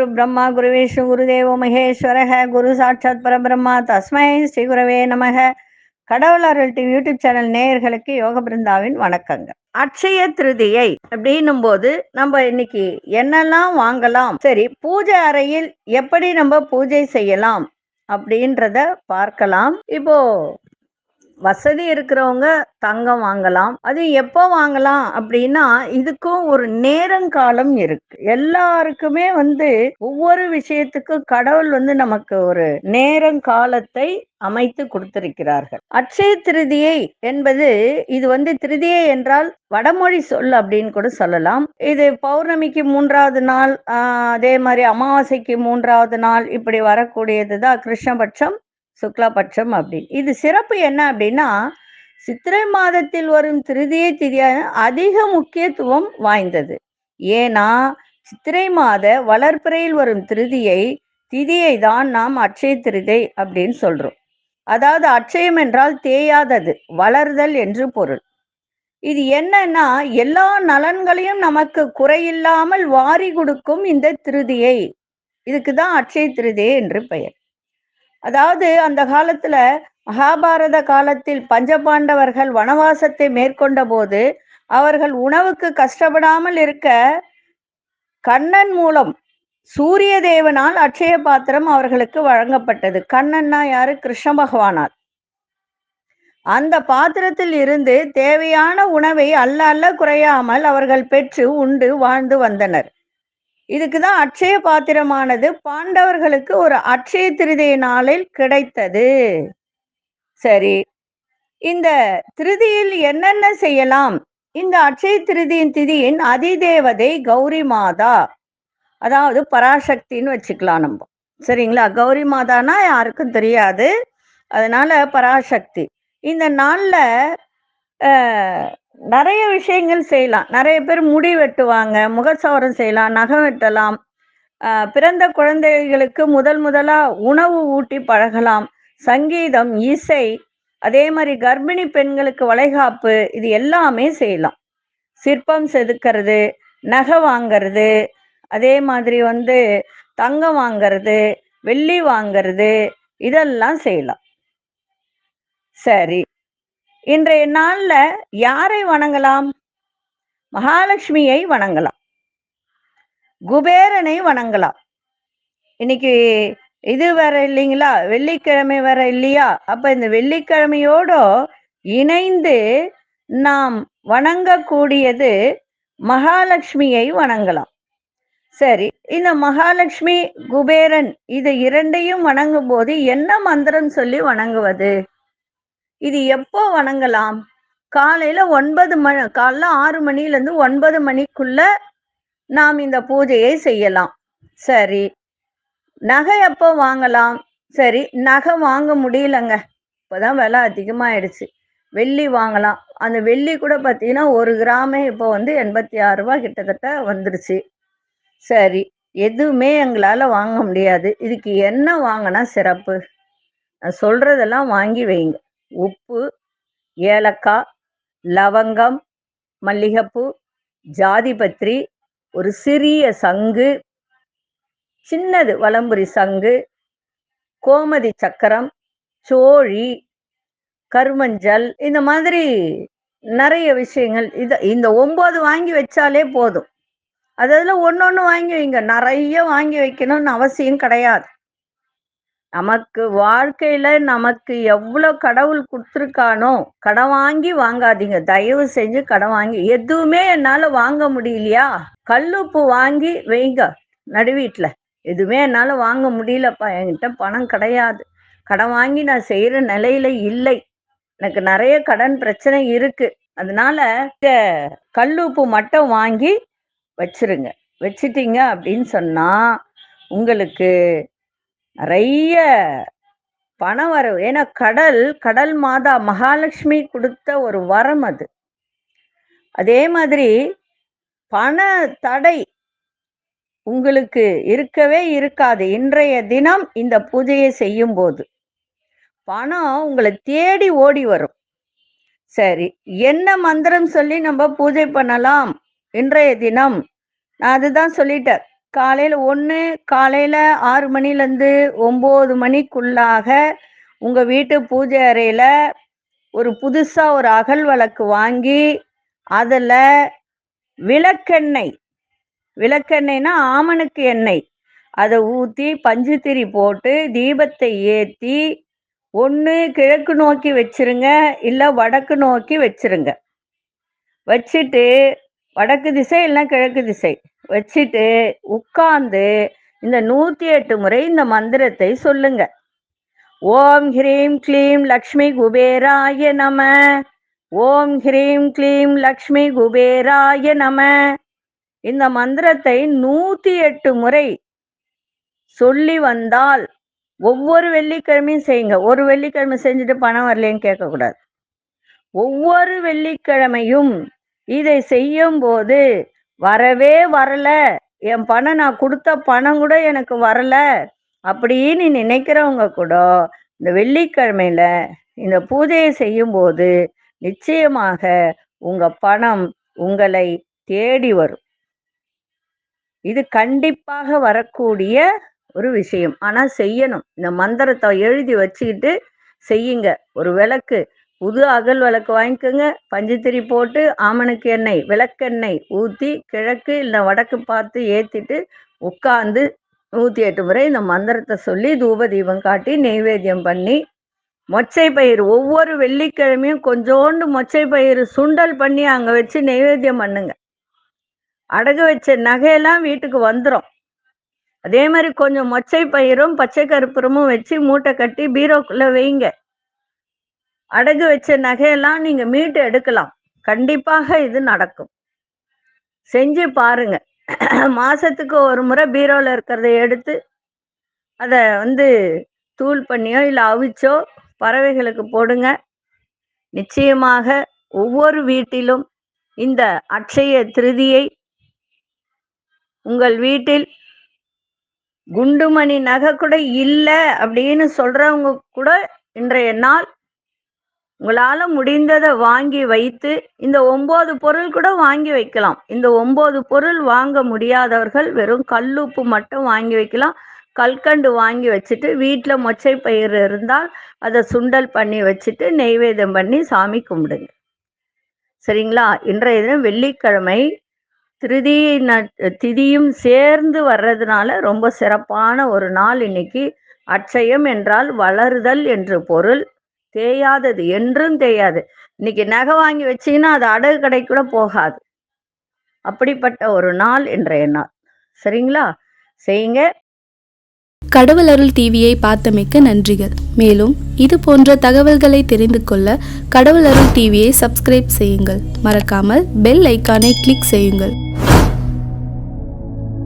குரு பிரம்மா குரு விஷ்ணு குருதேவ மகேஸ்வரக குரு சாட்சாத் பரபிரம்மா தஸ்மை ஸ்ரீ குரவே நமக. கடவுள் அருள் டிவி யூடியூப் சேனல் நேயர்களுக்கு யோக பிருந்தாவின் வணக்கங்க அட்சய திருதியை அப்படின்னும் போது நம்ம இன்னைக்கு என்னெல்லாம் வாங்கலாம் சரி பூஜை அறையில் எப்படி நம்ம பூஜை செய்யலாம் அப்படின்றத பார்க்கலாம். இப்போ வசதி இருக்கிறவங்க தங்கம் வாங்கலாம். அது எப்போ வாங்கலாம் அப்படின்னா இதுக்கும் ஒரு நேரங்காலம் இருக்கு. எல்லாருக்குமே வந்து ஒவ்வொரு விஷயத்துக்கும் கடவுள் வந்து நமக்கு ஒரு நேரங்காலத்தை அமைத்து கொடுத்திருக்கிறார்கள். அட்சய திருதியை என்பது இது வந்து திருதியை என்றால் வடமொழி சொல் அப்படின்னு கூட சொல்லலாம். இது பௌர்ணமிக்கு மூன்றாவது நாள் அதே மாதிரி அமாவாசைக்கு மூன்றாவது நாள் இப்படி வரக்கூடியது தான் கிருஷ்ணபட்சம். சுக்லாபட்சம் அப்படின்னு இது சிறப்பு என்ன அப்படின்னா சித்திரை மாதத்தில் வரும் திருதியை திதியான அதிக முக்கியத்துவம் வாய்ந்தது. ஏன்னா சித்திரை மாத வளர்ப்பிறையில் வரும் திருதியை திதியை தான் நாம் அட்சய திருதை அப்படின்னு சொல்றோம். அதாவது அட்சயம் என்றால் தேயாதது வளர்தல் என்று பொருள். இது என்னன்னா எல்லா நலன்களையும் நமக்கு குறையில்லாமல் வாரி கொடுக்கும் இந்த திருதியை. இதுக்கு தான் அட்சய திருதியை என்று பெயர். அதாவது அந்த காலத்துல மகாபாரத காலத்தில் பஞ்சபாண்டவர்கள் வனவாசத்தை மேற்கொண்ட போது அவர்கள் உணவுக்கு கஷ்டப்படாமல் இருக்க கண்ணன் மூலம் சூரிய தேவனால் அட்சய பாத்திரம் அவர்களுக்கு வழங்கப்பட்டது. கண்ணன்னா யாரு? கிருஷ்ண பகவானால். அந்த பாத்திரத்தில் இருந்து தேவையான உணவை அல்ல அல்ல குறையாமல் அவர்கள் பெற்று உண்டு வாழ்ந்து வந்தனர். இதுக்குதான் அட்சய பாத்திரமானது பாண்டவர்களுக்கு ஒரு அட்சய திருதிய நாளில் கிடைத்தது. சரி இந்த திருதியில் என்னென்ன செய்யலாம்? இந்த அட்சய திருதியின் திதியின் அதிதேவதை கௌரி மாதா அதாவது பராசக்தின்னு வச்சுக்கலாம் நம்ம. சரிங்களா? கௌரி மாதானா யாருக்கும் தெரியாது. அதனால பராசக்தி. இந்த நாளில் நிறைய விஷயங்கள் செய்யலாம். நிறைய பேர் முடி வெட்டுவாங்க முகசவரம் செய்யலாம் நகம் வெட்டலாம். பிறந்த குழந்தைகளுக்கு முதல் முதலா உணவு ஊட்டி பழகலாம். சங்கீதம் இசை அதே மாதிரி கர்ப்பிணி பெண்களுக்கு வளைகாப்பு இது எல்லாமே செய்யலாம். சிற்பம் செதுக்கிறது நகை வாங்கிறது அதே மாதிரி வந்து தங்கம் வாங்கிறது வெள்ளி வாங்கிறது இதெல்லாம் செய்யலாம். சரி. இன்றைய நாள்ல யாரை வணங்கலாம்? மகாலட்சுமியை வணங்கலாம். குபேரனை வணங்கலாம். இன்னைக்கு இது வேற இல்லைங்களா? வெள்ளிக்கிழமை வேற இல்லையா? அப்ப இந்த வெள்ளிக்கிழமையோட இணைந்து நாம் வணங்கக்கூடியது மகாலட்சுமியை வணங்கலாம். சரி இந்த மகாலட்சுமி குபேரன் இது இரண்டையும் வணங்கும் போது என்ன மந்திரம் சொல்லி வணங்குவது? இது எப்போ வணங்கலாம்? காலையில ஒன்பது மணி காலைல ஆறு மணில இருந்து ஒன்பது மணிக்குள்ள நாம் இந்த பூஜையை செய்யலாம். சரி. நகை எப்போ வாங்கலாம்? சரி நகை வாங்க முடியலங்க. இப்போதான் விலை அதிகமாயிடுச்சு. வெள்ளி வாங்கலாம். அந்த வெள்ளி கூட பார்த்தீங்கன்னா ஒரு கிராமே இப்போ வந்து எண்பத்தி ஆறு ரூபா கிட்டத்தட்ட வந்துருச்சு. சரி. எதுவுமே எங்களால் வாங்க முடியாது. இதுக்கு என்ன வாங்கினா சிறப்பு? நான் சொல்றதெல்லாம் வாங்கி வைங்க. உப்பு ஏலக்காய் லவங்கம் மல்லிகைப்பூ ஜாதிபத்திரி ஒரு சிறிய சங்கு சின்னது வலம்புரி சங்கு கோமதி சக்கரம் சோழி கருமஞ்சள் இந்த மாதிரி நிறைய விஷயங்கள். இது இந்த ஒம்பது வாங்கி வச்சாலே போதும். அதில் ஒன்று ஒன்று வாங்கி வைங்க. நிறைய வாங்கி வைக்கணும்னு அவசியம் கிடையாது. நமக்கு வாழ்க்கையில நமக்கு எவ்வளோ கடவுள் கொடுத்துருக்கானோ கடன் வாங்கி வாங்காதீங்க. தயவு செஞ்சு கடன் வாங்கி எதுவுமே என்னால் வாங்க முடியலையா? கல்லுப்பு வாங்கி வைங்க. நடுவீட்டில் எதுவுமே என்னால் வாங்க முடியலப்பா. என்கிட்ட பணம் கிடையாது. கடன் வாங்கி நான் செய்கிற நிலையில இல்லை. எனக்கு நிறைய கடன் பிரச்சனை இருக்கு. அதனால கல்லுப்பு மட்டும் வாங்கி வச்சிருங்க. வச்சிட்டீங்க அப்படின்னு சொன்னா உங்களுக்கு நிறைய பணம் வரவு. ஏன்னா கடல் கடல் மாதா மகாலட்சுமி கொடுத்த ஒரு வரம் அது. அதே மாதிரி பண தடை உங்களுக்கு இருக்கவே இருக்காது. இன்றைய தினம் இந்த பூஜையை செய்யும் போது பணம் உங்களை தேடி ஓடி வரும். சரி என்ன மந்திரம் சொல்லி நம்ம பூஜை பண்ணலாம்? இன்றைய தினம். நான் அதுதான் சொல்லிட்டேன். காலையில் ஒன்று காலையில் ஆறு மணிலேருந்து ஒம்பது மணிக்குள்ளாக உங்கள் வீட்டு பூஜை அறையில் ஒரு புதுசாக ஒரு அகல் விளக்கு வாங்கி அதில் விளக்கெண்ணெய் விளக்கெண்ணெய்னா ஆமணுக்கு எண்ணெய். அதை ஊற்றி பஞ்சுத்திரி போட்டு தீபத்தை ஏற்றி ஒன்று கிழக்கு நோக்கி வச்சிருங்க இல்லை வடக்கு நோக்கி வச்சிருங்க. வச்சுட்டு வடக்கு திசை இல்லை கிழக்கு திசை. வச்சுட்டு உட்கார்ந்து இந்த நூற்றி எட்டு முறை இந்த மந்திரத்தை சொல்லுங்க. ஓம் ஹ்ரீம் க்ளீம் லக்ஷ்மி குபேராய நம. ஓம் ஹ்ரீம் க்ளீம் லக்ஷ்மி குபேராய நம. இந்த மந்திரத்தை நூற்றி எட்டு முறை சொல்லி வந்தால் ஒவ்வொரு வெள்ளிக்கிழமையும் செய்யுங்க. ஒரு வெள்ளிக்கிழமை செஞ்சுட்டு பணம் வரலைன்னு கேட்கக்கூடாது. ஒவ்வொரு வெள்ளிக்கிழமையும் இதை செய்யும் போது வரவே வரல. என் பணம் நான் கொடுத்த பணம் கூட எனக்கு வரல. அப்படின்னு நினைக்கிறவங்க கூட இந்த வெள்ளிக்கிழமையில இந்த பூஜையை செய்யும்போது நிச்சயமாக உங்க பணம் உங்களை தேடி வரும். இது கண்டிப்பாக வரக்கூடிய ஒரு விஷயம். ஆனா செய்யணும். இந்த மந்திரத்தை எழுதி வச்சுக்கிட்டு செய்யுங்க. ஒரு விளக்கு புது அகல் விளக்கு வாங்கிக்கோங்க. பஞ்சுத்திரி போட்டு ஆமணுக்கு எண்ணெய் விளக்கெண்ணெய் ஊற்றி கிழக்கு இல்லை வடக்கு பார்த்து ஏற்றிட்டு உட்காந்து நூற்றி எட்டு முறை இந்த மந்திரத்தை சொல்லி தூப தீபம் காட்டி நெய்வேத்தியம் பண்ணி மொச்சை பயிர் ஒவ்வொரு வெள்ளிக்கிழமையும் கொஞ்சோண்டு மொச்சை பயிர் சுண்டல் பண்ணி அங்கே வச்சு நெய்வேத்தியம் பண்ணுங்க. அடகு வச்ச நகையெல்லாம் வீட்டுக்கு வந்துடும் அதே மாதிரி கொஞ்சம் மொச்சை பயிரும் பச்சை கருப்புறமும் வச்சு மூட்டை கட்டி பீரோக்குள்ளே வைங்க. அடகு வச்ச நகையெல்லாம் நீங்க மீட்டு எடுக்கலாம். கண்டிப்பாக இது நடக்கும். செஞ்சு பாருங்க. மாசத்துக்கு ஒரு முறை பீரோல இருக்கிறத எடுத்து அதை வந்து தூள் பண்ணியோ இல்லை அவிச்சோ பறவைகளுக்கு போடுங்க. நிச்சயமாக ஒவ்வொரு வீட்டிலும் இந்த அட்சய திருதியை உங்கள் வீட்டில் குண்டுமணி நகை கூட இல்லை அப்படின்னு சொல்றவங்க கூட இன்றைய நாள் உங்களால முடிந்ததை வாங்கி வைத்து இந்த ஒன்பது பொருள் கூட வாங்கி வைக்கலாம். இந்த ஒன்பது பொருள் வாங்க முடியாதவர்கள் வெறும் கல்லுப்பு மட்டும் வாங்கி வைக்கலாம். கல்கண்டு வாங்கி வச்சுட்டு வீட்டில் மொச்சை பயிர் இருந்தால் அதை சுண்டல் பண்ணி வச்சுட்டு நெய்வேதம் பண்ணி சாமி கும்பிடுங்க. சரிங்களா? இன்றைய தினம் வெள்ளிக்கிழமை திருதி திதியும் சேர்ந்து வர்றதுனால ரொம்ப சிறப்பான ஒரு நாள் இன்னைக்கு. அட்சயம் என்றால் வளருதல் என்று பொருள். தேயாதது என்றும் தேயாது. இன்னைக்கு நகை வாங்கி வச்சீங்கன்னா அது அடகு கடை கூட போகாது. அப்படிப்பட்ட ஒரு நாள் இன்றைய நாள். சரிங்களா? செய்யுங்க. கடவுள் அருள் டிவியை பார்த்தமைக்கு நன்றிகள். மேலும் இது போன்ற தகவல்களை தெரிந்து கொள்ள கடவுள் அருள் டிவியை சப்ஸ்கிரைப் செய்யுங்கள். மறக்காமல் பெல் ஐக்கானை கிளிக் செய்யுங்கள்.